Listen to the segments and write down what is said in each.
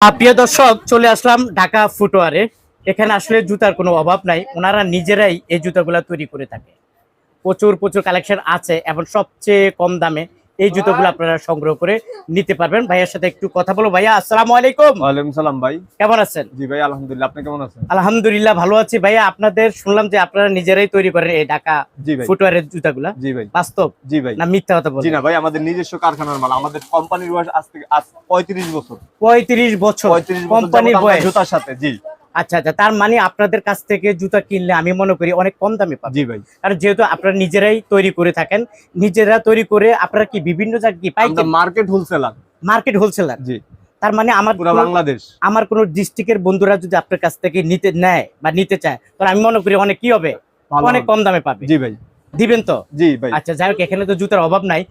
প্রিয় দর্শক, চলে আসলাম ঢাকা ফুটওয়ারে। এখানে আসলে জুতার কোনো অভাব নাই। ওনারা নিজেরাই এই জুতাগুলা তৈরি করে থাকে। প্রচুর প্রচুর কালেকশন আছে এবং সবচেয়ে কম দামে এই জুতোগুলো আপনারা সংগ্রহ করে নিতে পারবেন। ভাইয়ার সাথে একটু কথা বলো ভাইয়া আসসালামু আলাইকুম। ওয়ালাইকুম সালাম ভাই। কেমন আছেন? জি ভাই আলহামদুলিল্লাহ। আপনি কেমন আছেন? আলহামদুলিল্লাহ ভালো আছি। ভাইয়া আপনাদের শুনলাম যে আপনারা নিজেরাই তৈরি করেন এই ঢাকা জি ভাই। ফুটওয়ারের জুতাগুলা। জি ভাই। বাস্তব জি ভাই। না মিথ্যা কথা জি না ভাই আমাদের নিজস্ব কারখানার মাল। আমাদের কোম্পানির বয়স আজ থেকে আজ পঁয়ত্রিশ বছর। পঁয়ত্রিশ বছর। পঁয়ত্রিশ বছর কোম্পানির বয়স। জুতার সাথে জি। আচ্ছা আচ্ছা তার মানে আপনাদের কাছ থেকে জুতা কিনলে আমি মনে করি অনেক কম দামে পাবেন। জি ভাই। কারণ যেহেতু আপনারা নিজেরাই তৈরি করে থাকেন নিজেরা তৈরি করে আপনারা কি বিভিন্ন জায়গায় কি পাইকারি? মার্কেট হোলসেলার মার্কেট হোলসেলার জি। তার মানে আমার পুরো বাংলাদেশ। আমার কোন ডিস্ট্রিক্টের বন্ধুরা যদি আপনার কাছ থেকে নিতে নেয় বা নিতে চায় তাহলে আমি মনে করি অনেক কি হবে? অনেক কম দামে পাবে। জি ভাই। দিবেন তো? জি ভাই। আচ্ছা যাই হোক এখানে তো জুতার অভাব নাই।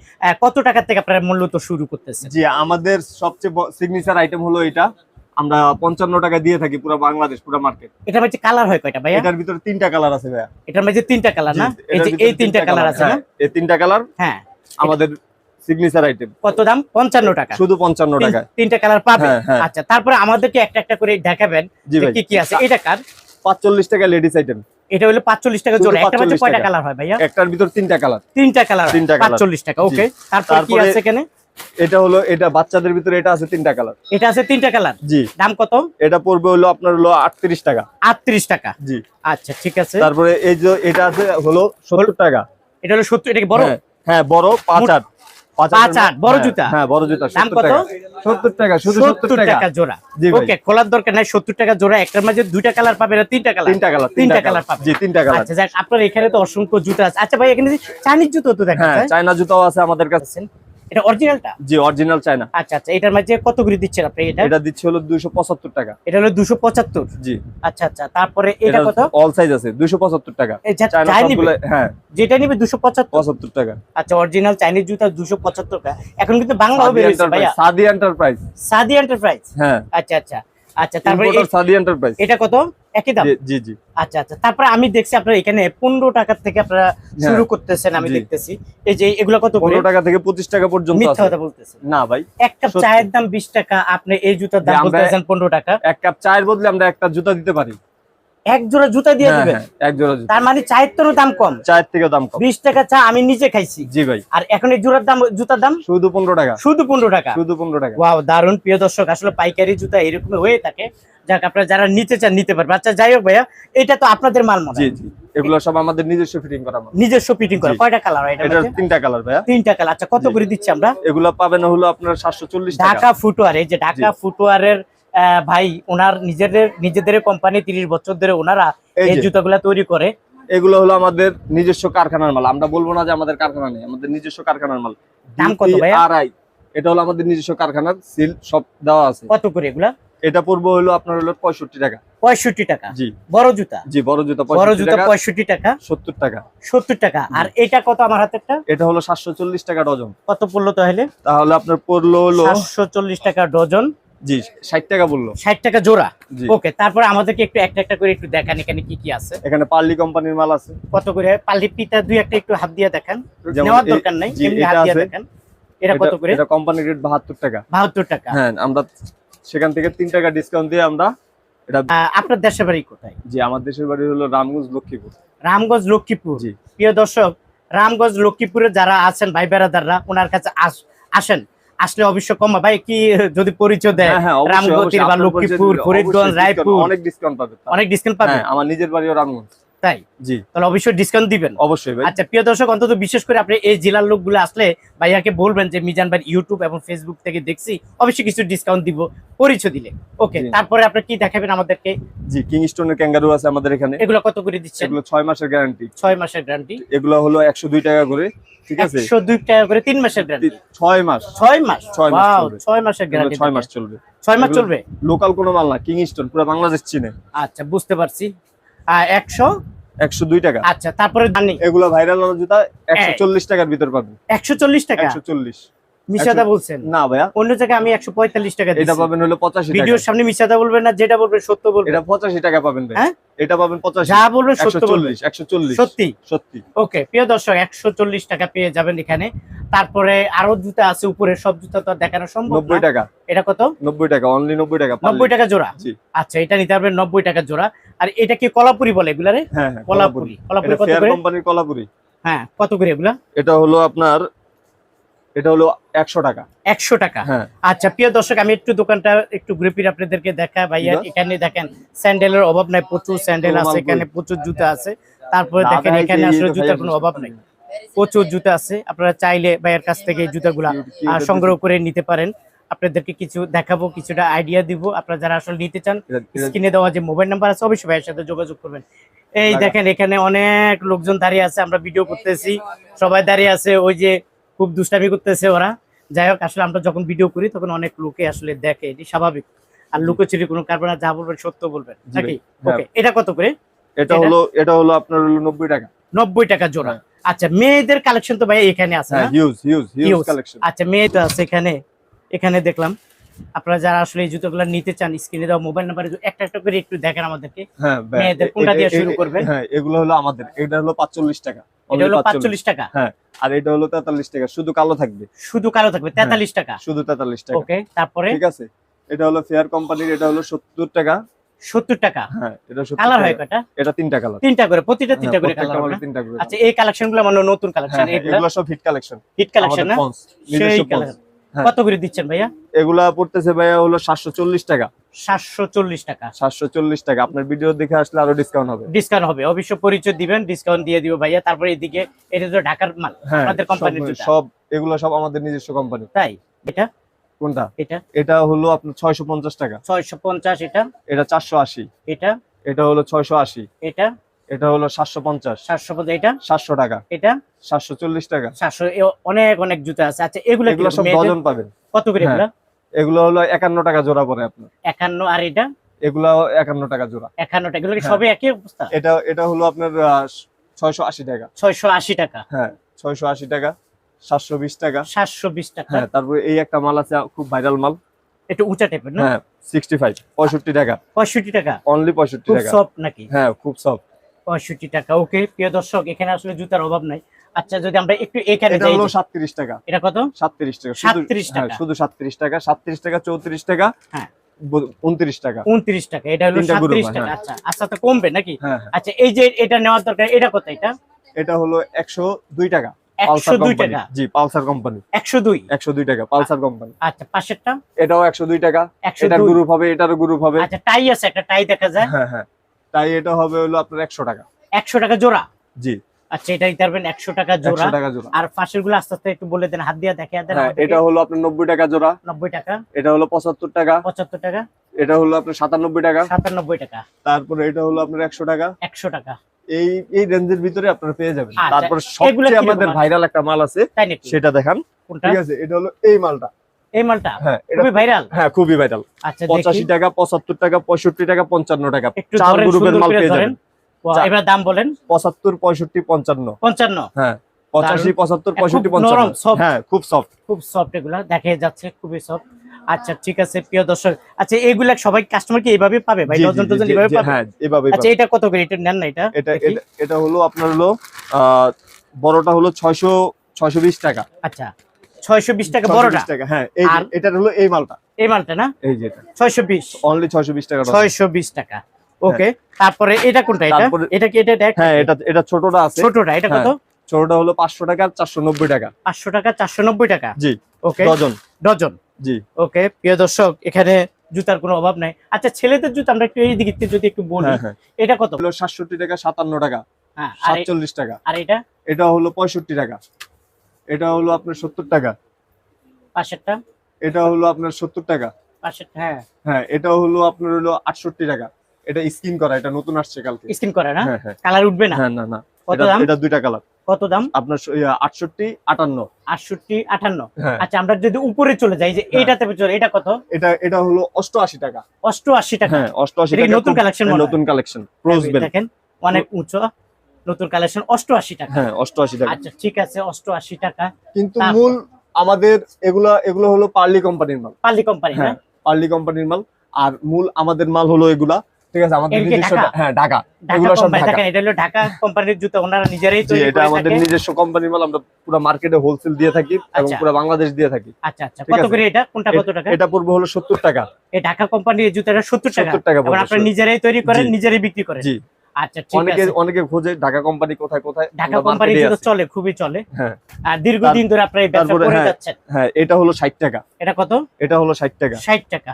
কত টাকা থেকে আপনারা মূল্য তো শুরু করতেছেন? জি আমাদের সবচেয়ে সিগনেচার আইটেম হলো এটা। আমরা পঞ্চান্ন টাকা দিয়ে থাকি পুরো বাংলাদেশ পুরো মার্কেট এটার মধ্যে কালার হয় কয়টা ভাইয়া? এটার ভিতরে তিনটা কালার আছে ভাইয়া। এটার মধ্যে তিনটা কালার না? এই যে এই তিনটা কালার আছে না? হ্যাঁ, এই তিনটা কালার হ্যাঁ। আমাদের সিগনেচার আইটেম কত দাম? পঞ্চান্ন টাকা। শুধু পঞ্চান্ন তিন- টাকা তিনটা কালার পাবে হ্যাঁ, হ্যাঁ। আচ্ছা তারপরে আমাদেরকে একটা একটা করে দেখাবেন কি কি আছে। এটা কার? পাঁচচল্লিশ টাকা লেডিস আইটেম এটা হলো পাঁচচল্লিশ টাকা শুধু জোড়া। একটা মধ্যে কয়টা কালার হয় ভাইয়া? একটার ভিতর তিনটা কালার তিনটা কালার তিনটা colour। পাঁচচল্লিশ টাকা ওকে তারপর কি আছে এখানে? এটা হলো এটা বাচ্চাদের ভিতরে এটা আছে তিনটা কালার। এটা আছে তিনটা কালার? জি। দাম কত? এটা পড়বে হলো আপনার হলো আটত্রিশ টাকা। আটত্রিশ টাকা। জি। আচ্ছা ঠিক আছে। তারপরে এই যে এটা আছে হলো সত্তর টাকা। এটা হলো সত্তর এটা বড়? হ্যাঁ, হ্যাঁ বড় পাঁচ আট। পাঁচ পাঁচ আটের আট, বড় হ্যাঁ, জুতা? হ্যাঁ বড় জুতা দাম 70 কত? টাকা। সত্তর টাকা শুধু সত্তর সত্তর টাকা। টাকা জোড়া। জি খোলার দরকার নাই সত্তর টাকা জোড়া একটার মাঝে দুইটা কালার পাবে না তিনটা তিনটা কালার তিনটা কালার। পাবে। তিনটা কালার। আপনার এখানে তো অসংখ্য জুতা আছে। আচ্ছা ভাই এখানে চাইনিজ জুতো তো দেখা হ্যাঁ যায় চায়না জুতাও আছে আমাদের কাছে। এটা অরিজিনালটা জি অরিজিনাল চায়না আচ্ছা আচ্ছা এটার মাঝে কত করে দিচ্ছেন আপনি এটা? এটা দিচ্ছে হলো দুইশো পঁচাত্তর টাকা। এটা হলো দুশো পঁচাত্তর? জি। আচ্ছা আচ্ছা তারপরে এটা কত? অল সাইজ আছে দুইশো পঁচাত্তর টাকা। এই যা- চায়না সবগুলো হ্যাঁ। যেটা নিবে দুশো পঁচাত্তর? পঁচাত্তর টাকা। আচ্ছা অরিজিনাল চাইনিজ জুতা দুশো পঁচাত্তর টাকা। এখন কিন্তু বাংলাও সাদি বেরোচ্ছে ভাইয়া। সাদি এন্টারপ্রাইজ সাদি এন্টারপ্রাইজ হ্যাঁ। আচ্ছা আচ্ছা আচ্ছা তারপরে সাদি এন্টারপ্রাইজ এটা কত? একই দাম? জি, জি জি। আচ্ছা আচ্ছা। তারপরে আমি দেখছি আপনারা এখানে পনেরো টাকা থেকে আপনারা শুরু করতেছেন আমি। দেখতেছি। এই যে এগুলো কত পনেরো টাকা থেকে পঁচিশ টাকা পর্যন্ত মিথ্যা কথা বলতেছেন। না ভাই এক কাপ চায়ের দাম বিশ টাকা আপনি এই জুতার দাম বলতেছেন পনেরো টাকা। এক কাপ চায়ের বদলে আমরা একটা জুতা দিতে পারি। এক জোড়া জুতা দিয়ে হ্যাঁ, দিবেন? হ্যাঁ, এক জোড়া জুতা। তার মানে চায়ের তোরও দাম কম। চায়ের থেকে দাম কম। বিশ টাকা চা আমি নিজে খাইছি। জি ভাই। আর এখন এই জোড়ার দাম জুতার দাম? শুধু পনেরো টাকা। শুধু পনেরো টাকা। শুধু পনেরো টাকা। ওয়াও দারুণ। প্রিয় দর্শক আসলে পাইকারি জুতা এরকম হয়ে থাকে। যাক আপনারা যারা নিতে চান নিতে পারবে আচ্ছা যাই হোক ভাইয়া এটা তো আপনাদের মাল মনে জি জি। এগুলো সব আমাদের নিজস্ব ফিটিং করা নিজস্ব ফিটিং করে। কয়টা কালার এটা তিনটা কালার ভাইয়া। তিনটা কালার। আচ্ছা কত করে দিচ্ছি আমরা? এগুলো পাবেন হলো আপনার সাতশো চল্লিশ টাকা। ঢাকা ফুটওয়ার এই যে ঢাকা ফুটওয়ারের ভাই ওনার নিজেদের নিজেদের কোম্পানি তিরিশ বছর ধরে ওনারা এই জুতাগুলা তৈরি করে। এগুলো হলো আমাদের নিজস্ব কারখানার মাল। আমরা বলব না যে আমাদের কারখানা নেই আমাদের নিজস্ব কারখানার মাল। দাম কত? আর এটা হলো আমাদের নিজস্ব কারখানার সিল সব দেওয়া আছে। কত করে এগুলা? এটা পড়ব হলো আপনার হলো পঁয়ষট্টি টাকা। পঁয়ষট্টি টাকা। জি। বড় জুতা? জি বড় জুতা বড় জুতা পঁয়ষট্টি টাকা। সত্তর টাকা। সত্তর টাকা। আর এটা কত আমার হাতেরটা এটা হলো সাতশো চল্লিশ টাকা ডজন। কত পড়ল তাহলে? তাহলে আপনার পড়ল হলো সাতশো চল্লিশ টাকা ডজন। জি ষাট টাকা বলল। ষাট টাকা জোড়া? ওকে তারপরে আমাদেরকে একটু একটা একটা করে একটু দেখান এখানে কি কি আছে। এখানে কোম্পানির মাল আছে। কত করে? পাল্লি পিতা দুই একটা একটু হাত দিয়ে দেখান। নেওয়ার দরকার নাই এমনি হাত দিয়ে দেখান। এটা কত করে? এটা কোম্পানির রেট বাহাত্তর টাকা। হ্যাঁ আমরা সেখান থেকে তিন টাকা ডিসকাউন্ট দিয়ে আমরা এটা আপনার দেশের বাড়ি কোথায়? জি আমার দেশের বাড়ি হলো রামগঞ্জ লক্ষ্মীপুর। রামগঞ্জ লক্ষ্মীপুর। জি। প্রিয় দর্শক রামগঞ্জ লক্ষ্মীপুরে যারা আছেন ভাই বেড়াদাররা ওনার কাছে আসেন। আসলে অবশ্য কম ভাই কি যদি পরিচয় দেয়? হ্যাঁ, হ্যাঁ, রামগতির বা লক্ষ্মীপুর ফরিদগঞ্জ রায়পুর। অনেক ডিসকাউন্ট পাবে অনেক ডিসকাউন্ট পাবে? হ্যাঁ আমার নিজের বাড়িও রামগঞ্জ। তাই? জি। তাহলে অবশ্যই ডিসকাউন্ট দিবেন। অবশ্যই ভাই। আচ্ছা প্রিয় দর্শক অন্তত বিশেষ করে আপনি এই জেলার লোকগুলো আসলে ভাইয়াকে বলবেন যে মিজান ভাই ইউটিউব এবং ফেসবুক থেকে দেখছি অবশ্যই কিছু ডিসকাউন্ট দিব পরিচয় দিলে। ওকে তারপরে আপনি কি দেখাবেন আমাদেরকে? জি কিং স্টোনের ক্যাঙ্গারু আছে আমাদের এখানে। এগুলো কত করে দিচ্ছেন? এগুলো ছয় মাসের গ্যারান্টি ছয় মাসের গ্যারান্টি এগুলো হলো একশো দুই টাকা করে ঠিক আছে? একশো দুই টাকা করে তিন মাসের গ্যারান্টি ছয় মাস। ছয় মাস? ছয় মাস Wow, চলবে। ছয় মাসের গ্যারান্টি ছয় মাস চলবে। ছয় মাস চলবে? লোকাল কোনো মাল না কিং স্টোন পুরো বাংলাদেশ চিনে। আচ্ছা বুঝতে পারছি। একশো? একশো দুই টাকা। আচ্ছা তারপরে এগুলো ভাইরাল জুতা একশো চল্লিশ টাকার ভিতর পাবেন একশো চল্লিশ টাকা? একশো চল্লিশ। মিশাদা বলছেন। না ভাইয়া। অন্য জায়গায় আমি একশো পঁয়তাল্লিশ টাকা এটা পাবেন হলো পঁচাশি ভিডিওর সামনে মিশাদা বলবেন না যেটা বলবেন সত্য বলবেন। এটা পঁচাশি টাকা পাবেন হ্যাঁ? এটা পাবেন পঁচাশি। যা বলবেন সত্য চল্লিশ একশো চল্লিশ। সত্যি? সত্যি। ওকে প্রিয় দর্শক একশো চল্লিশ টাকা পেয়ে যাবেন এখানে। তারপরে আরও জুতা আছে উপরে সব জুতা তো দেখানো সম্ভব নব্বই টাকা। এটা কত? নব্বই টাকা অনলি নব্বই টাকা নব্বই টাকা জোড়া? আচ্ছা এটা নিতে পারবেন নব্বই টাকা জোড়া। আর এটা কি কলাপুরি বলে এগুলারে রে? হ্যাঁ কলাপুরি। কলাপুরি। কত করে? কোম্পানির কলাপুরি। হ্যাঁ কত করে এগুলা? এটা হলো আপনার এটা হলো একশো টাকা। একশো টাকা। হ্যাঁ। আচ্ছা প্রিয় দর্শক আমি একটু দোকানটা একটু ঘুরে আপনাদেরকে দেখা। ভাইয়া এখানে দেখেন স্যান্ডেলের অভাব নাই প্রচুর স্যান্ডেল আছে এখানে প্রচুর জুতা আছে। তারপরে দেখেন এখানে আসলে জুতার কোনো অভাব নাই। প্রচুর জুতা আছে। আপনারা চাইলে ভাইয়ের কাছ থেকে এই জুতাগুলা সংগ্রহ করে নিতে পারেন। আপনাদেরকে কিছু দেখাবো কিছুটা আইডিয়া দিব। আপনারা যারা আসলে নিতে চান স্ক্রিনে দেওয়া যে মোবাইল নাম্বার আছে অবশ্যই ভাইয়ের সাথে যোগাযোগ করবেন। এই দেখেন এখানে অনেক লোকজন দাঁড়িয়ে আছে আমরা ভিডিও করতেছি। সবাই দাঁড়িয়ে আছে ওই যে খুব দুষ্টামি করতেছে ওরা। যাই হোক আসলে আমরা যখন ভিডিও করি তখন অনেক লোকে আসলে দেখে এটি স্বাভাবিক। আর লুকোচুরি কোনো কারবার যা বলবেন সত্য বলবেন নাকি? হ্যাঁ। ওকে এটা কত করে? এটা? হলো এটা হলো আপনার হলো নব্বই টাকা। নব্বই টাকা জোড়া। হ্যাঁ। আচ্ছা মেয়েদের কালেকশন তো ভাই এখানে আছে হ্যাঁ না? হিউজ হিউজ হিউজ কালেকশন আচ্ছা মেয়ে তো আছে এখানে। এখানে দেখলাম। আপনারা যারা আসলে এই জুতোগুলো নিতে চান স্ক্রিনে দেওয়া মোবাইল নাম্বারে একটা একটা করে একটু দেখেন আমাদেরকে। হ্যাঁ মেয়েদের কোনটা দিয়ে শুরু করবেন? হ্যাঁ এগুলো হলো আমাদের। এটা হলো পাঁচচল্লিশ টাকা। এটা হলো 45 পাঁচচল্লিশ টাকা। আর এটা হলো তেতাল্লিশ টাকা। শুধু কালো থাকবে। শুধু কালো থাকবে তেতাল্লিশ টাকা। শুধু তেতাল্লিশ টাকা। ওকে তারপরে? ঠিক আছে। এটা হলো ফেয়ার কোম্পানির এটা হলো সত্তর টাকা। সত্তর টাকা? হ্যাঁ এটা সত্তর কালার হয় কয়টা? এটা তিনটা কালার তিনটা করে প্রতিটা তিনটা করে কালার তিনটা করে আচ্ছা এই কালেকশনগুলো মানে নতুন কালেকশন হ্যাঁ, এগুলো? সব হিট কালেকশন হিট কালেকশন না? সেই কালেকশন হ্যাঁ। কত করে দিচ্ছেন ভাইয়া? এগুলা পড়তেছে ভাইয়া হলো সাতশো চল্লিশ টাকা। সাতশো চল্লিশ টাকা। সাতশো চল্লিশ টাকা। আপনার ভিডিও দেখে আসলে আরও ডিসকাউন্ট হবে। ডিসকাউন্ট হবে। অবশ্য পরিচয় দিবেন ডিসকাউন্ট দিয়ে দিব ভাইয়া। তারপরে এদিকে এটা তো ঢাকার মাল হ্যাঁ আপনাদের কোম্পানির সব- এগুলো সব আমাদের নিজস্ব কোম্পানি তাই? এটা? কোনটা? এটা? এটা হলো আপনার ছয়শো পঞ্চাশ টাকা। ছয়শো পঞ্চাশ এটা। এটা চারশো আশি। এটা? এটা হলো ছয়শো আশি। এটা? এটা হলো সাতশো পঞ্চাশ। সাতশো পঞ্চাশ এটা? সাতশো টাকা। এটা? সাতশো চল্লিশ টাকা। সাতশো অনেক অনেক জুতা আছে। আচ্ছা এগুলো এগুলো সব ডজন পাবেন। কত করে হ্যাঁ। এগুলো? এগুলো হলো একান্ন টাকা জোড়া পরে আপনার। একান্ন আর এটা? এগুলো একান্ন টাকা জোড়া। একান্ন টাকা এগুলো হ্যাঁ। সবই একই অবস্থা? এটা এটা হলো আপনার ছয়শো আশি টাকা। ছয়শো আশি টাকা। হ্যাঁ ছয়শো আশি টাকা সাতশো বিশ টাকা। সাতশো বিশ টাকা। হ্যাঁ তারপরে এই একটা মাল আছে খুব ভাইরাল মাল। একটু উঁচা টাইপের না? হ্যাঁ সিক্সটি ফাইভ পঁয়ষট্টি টাকা। পঁয়ষট্টি টাকা। অনলি পঁয়ষট্টি টাকা। সফট নাকি? হ্যাঁ খুব সফট পঁয়ষট্টি টাকা। ওকে প্রিয় দর্শক এখানে আসলে জুতার অভাব নাই। আচ্ছা যদি আমরা একটু এখানে যাই হলো যে- সাতত্রিশ টাকা। এটা কত? সাতত্রিশ টাকা। শুধু 37 হ্যাঁ, টাকা। শুধু সাতত্রিশ টাকা। সাতত্রিশ টাকা চৌত্রিশ টাকা হ্যাঁ। উনত্রিশ টাকা। উনত্রিশ টাকা এটা হলো সাতত্রিশ টাকা। হ্যাঁ। আচ্ছা আচ্ছা তো কমবে নাকি? হ্যাঁ হ্যাঁ। আচ্ছা এই যে এটা নেওয়ার দরকার এটা কত এটা? এটা হলো টাকা। পালসার কোম্পানি টাকা? জি পালসার কোম্পানি একশো দুই? একশো দুই টাকা পালসার কোম্পানি আচ্ছা পাশেরটা? এটাও একশো দুই টাকা। একশো গ্রুপ হবে এটারও গ্রুপ হবে। আচ্ছা টাই আছে একটা টাই দেখা যায়। হ্যাঁ হ্যাঁ। তাই এটা হবে হলো আপনার একশো টাকা। একশো টাকা জোড়া? জি। আচ্ছা এটা দিতে পারবেন একশো টাকা জোড়া। টাকা জোড়া। আর পাশেরগুলো আস্তে আস্তে একটু বলে দেন হাত দিয়ে দেখে দেন হ্যাঁ এটা হলো আপনার নব্বই টাকা জোড়া। নব্বই টাকা। এটা হলো পঁচাত্তর টাকা। পঁচাত্তর টাকা। এটা হলো আপনার সাতানব্বই টাকা। সাতানব্বই টাকা। তারপরে এটা হলো আপনার একশো টাকা। একশো টাকা। এই এই রেঞ্জের ভিতরে আপনারা পেয়ে যাবেন। আচ্ছা, তারপর সবচেয়ে আমাদের ভাইরাল একটা মাল আছে সেটা দেখান। ঠিক আছে এটা হলো এই মালটা। এই মালটা? হ্যাঁ খুবই ভাইরাল হ্যাঁ খুবই ভাইরাল আচ্ছা পঁচাশি দেখি টাকা পঁচাত্তর টাকা পঁয়ষট্টি টাকা পঞ্চান্ন টাকা। একটু চার গ্রুপের মাল পেয়ে যাবেন। এবার দাম বলেন। পঁচাত্তর পঁয়ষট্টি পঞ্চান্ন। পঞ্চান্ন। হ্যাঁ পঁচাশি পঁচাত্তর খুব পঁয়ষট্টি নরম, পঞ্চান্ন। soft। হ্যাঁ খুব সফট খুব সফট এগুলা দেখে যাচ্ছে খুবই সফট আচ্ছা ঠিক আছে প্রিয় দর্শক। আচ্ছা এগুলা সবাই কাস্টমার কি এইভাবে পাবে? ভাই ডজন টজন এভাবে পাবে? হ্যাঁ এভাবে আচ্ছা এটা কত করে? এটা নেন না এটা এটা এটা- হলো আপনার হলো বড়টা হলো ছয়শো ছয়শো বিশ টাকা। আচ্ছা। ছয়শো বিশ টাকা 620 বড়টা। টাকা হ্যাঁ এই এটা হলো এই মালটা। এই মালটা না? এই যেটা ছয়শো বিশ। অনলি ছয়শো বিশ টাকা ডজন। ছয়শো বিশ টাকা। ওকে তারপরে এটা কোনটা এটা? এটা কি এটা হ্যাঁ এটা এটা ছোটটা আছে। ছোটটা এটা কত? হ্যাঁ। ছোটটা হলো পাঁচশো টাকা আর চারশো নব্বই টাকা। পাঁচশো টাকা চারশো নব্বই টাকা? জি ওকে ডজন। ডজন। জি। ওকে প্রিয় দর্শক এখানে জুতার কোনো অভাব নাই। আচ্ছা ছেলেদের জুতা আমরা একটু এই দিকে একটু যদি একটু বলি হ্যাঁ হ্যাঁ। এটা কত? হলো সাতষট্টি টাকা সাতান্ন টাকা। হ্যাঁ আর এ- সাতচল্লিশ টাকা। আর এটা? এটা হলো পঁয়ষট্টি টাকা। এটা হলো আপনার সত্তর টাকা। পাশেরটা এটা হলো আপনার সত্তর টাকা। হ্যাঁ। হ্যাঁ এটা হলো আপনার হলো আটষট্টি টাকা। এটা স্কিন করা এটা নতুন আসছে কালকে। স্ক্রিন করে না? হ্যাঁ হ্যাঁ। কালার উঠবে না? হ্যাঁ না না। কত দাম? এটা দুইটা কালার কত দাম? আপনার আটষট্টি আটান্ন। আটষট্টি আটান্ন? হ্যাঁ। আচ্ছা আমরা যদি উপরে চলে যাই যে হ্যাঁ। এটাতে চলে এটা কত? এটা এটা হলো অষ্টআশি টাকা। অষ্টআশি টাকা। হ্যাঁ অষ্টআশি এটা কি টাকা নতুন হ্যাঁ, হয়? নতুন কালেকশন ক্রোজ দেখেন অনেক উঁচু। নতুন কালেকশন অষ্টআশি টাকা। হ্যাঁ অষ্টআশি টাকা। আচ্ছা ঠিক আছে অষ্টআশি টাকা। কিন্তু মূল আমাদের এগুলা এগুলো হলো পার্লি কোম্পানির মাল। পার্লি কোম্পানি না হ্যাঁ? পার্লি কোম্পানির মাল। আর মূল আমাদের মাল হলো এগুলা। ঠিক আছে আমাদের নিজস্ব হ্যাঁ ঢাকা। এগুলো সব ঢাকা। এটা হলো ঢাকা কোম্পানির জুতো ওনারা নিজেরাই তৈরি এটা আমাদের নিজস্ব কোম্পানির মাল আমরা পুরো মার্কেটে হোলসেল দিয়ে থাকি এবং আচ্ছা। পুরো বাংলাদেশ দিয়ে থাকি। আচ্ছা আচ্ছা। কত করে এটা? কোনটা কত টাকা? এটা পূর্ব হলো সত্তর টাকা। এই ঢাকা কোম্পানির জুতাটা সত্তর টাকা। 70 টাকা আপনারা নিজেরাই তৈরি করেন নিজেরাই বিক্রি করেন। জি। আচ্ছা ঠিক অনেকে অনেকে খোঁজে ঢাকা কোম্পানি কোথায় কোথায় ঢাকা কোম্পানি। চলে খুবই চলে। হ্যাঁ। আর দীর্ঘদিন ধরে আপনারা এই ব্যবসা তারপরে করে হ্যাঁ। যাচ্ছেন। হ্যাঁ এটা হলো ষাট টাকা। এটা কত? এটা হলো ষাট টাকা। ষাট টাকা।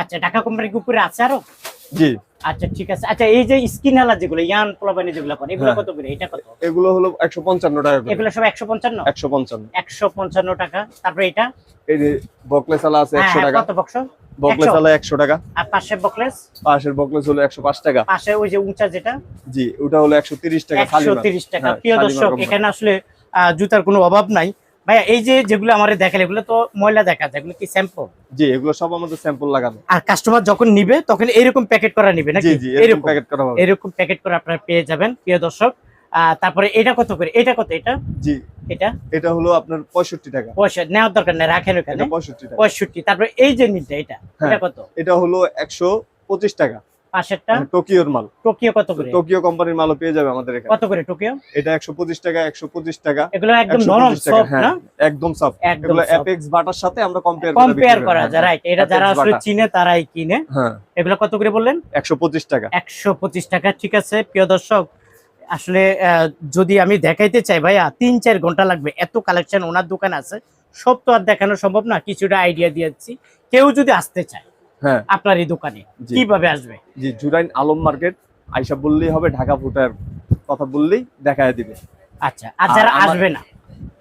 আচ্ছা ঢাকা কোম্পানির উপরে আছে আরও? জি। আচ্ছা ঠিক আছে। আচ্ছা এই যে স্কিন হেলার যেগুলো ইয়ান যেগুলো করে এগুলো। কত করে? এটা কত? এগুলো হলো একশো পঞ্চান্ন টাকা এগুলো সব একশো পঞ্চান্ন? একশো পঞ্চান্ন। একশো পঞ্চান্ন টাকা। তারপরে এটা? এই যে বকলেস আছে টাকা। কত বক্স বকলেস 100 টাকা। আর পাশে বকলেস? পাশের বকলেস হলো একশো পাঁচ টাকা। পাশে ওই যে উঁচা যেটা? জি ওটা হলো একশো তিরিশ টাকা একশো শালিমার। তিরিশ টাকা। হ্যাঁ, প্রিয় দর্শক এখানে আসলে জুতার কোনো অভাব নাই। ভাইয়া এই যে যেগুলো আমার দেখালে এগুলো তো ময়লা দেখা যায় এগুলো কি স্যাম্পল জি এগুলো সব আমাদের স্যাম্পল লাগানো। আর কাস্টমার যখন নিবে তখন এরকম প্যাকেট করা নিবে নাকি? জি জি এরকম। প্যাকেট করা হবে। এরকম প্যাকেট করে আপনারা পেয়ে যাবেন প্রিয় দর্শক। তারপরে এটা কত করে? এটা কত এটা? জি। এটা? এটা হলো আপনার পঁয়ষট্টি টাকা। পয়সা নেওয়ার দরকার নেই রাখেন ওখানে। এটা পঁয়ষট্টি টাকা। পঁয়ষট্টি তারপরে এই যে নিটা এটা? হ্যাঁ। এটা কত? এটা হলো টাকা। পাশেরটা টোকিওর মাল। টোকিও কত করে? টোকিও কোম্পানির মালও পেয়ে যাবে আমাদের এখানে। কত করে টোকিও? এটা একশো পঁচিশ টাকা একশো পঁচিশ টাকা। এগুলো একদম 125 নরম সফট হ্যাঁ, না? একদম সফট একদম এগুলো অ্যাপেক্স বাটার সাথে আমরা কম্পেয়ার কম্পেয়ার করা। যায় রাইট এটা যারা আসলে চিনে তারাই কিনে। হ্যাঁ। এগুলো কত করে বললেন? একশো পঁচিশ টাকা। একশো পঁচিশ টাকা ঠিক আছে। প্রিয় দর্শক আসলে যদি আমি দেখাইতে চাই ভাইয়া তিন চার ঘণ্টা লাগবে। এত কালেকশন ওনার দোকান আছে। সব তো আর দেখানো সম্ভব না কিছুটা আইডিয়া দিয়েছি। কেউ যদি আসতে চায় হ্যাঁ। আপনার এই দোকানে। কীভাবে আসবে? জি জুরাইন আলম মার্কেট আইসা বললেই হবে ঢাকা ফুটার কথা বললেই দেখায় দিবে। আচ্ছা আর যারা আসবে না?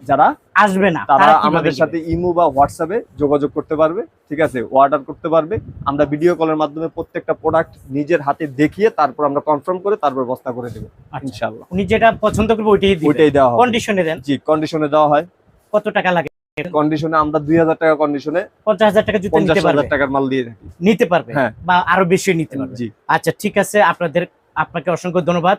যারা আসবে না তারা আমাদের সাথে ইমো বা হোয়াটসঅ্যাপে যোগাযোগ করতে পারবে ঠিক আছে? অর্ডার করতে পারবে। আমরা ভিডিও কলের মাধ্যমে প্রত্যেকটা প্রোডাক্ট নিজের হাতে দেখিয়ে তারপর আমরা কনফার্ম করে তারপর বস্তা করে দেবো আচ্ছা। ইনশাআল্লাহ। উনি যেটা পছন্দ করবে ওইটাই ওইটাই দেওয়া হবে। কন্ডিশনে দেন। জি কন্ডিশনে দেওয়া হয়। কত টাকা লাগে? কন্ডিশনে আমরা দুই হাজার টাকা কন্ডিশনে পঞ্চাশ হাজার টাকা জুতো নিতে পারবে। টাকার মাল দিয়ে নিতে পারবে হ্যাঁ। বা আরও বেশি নিতে পারবে। জি আচ্ছা ঠিক আছে আপনাদের আপনাকে অসংখ্য ধন্যবাদ।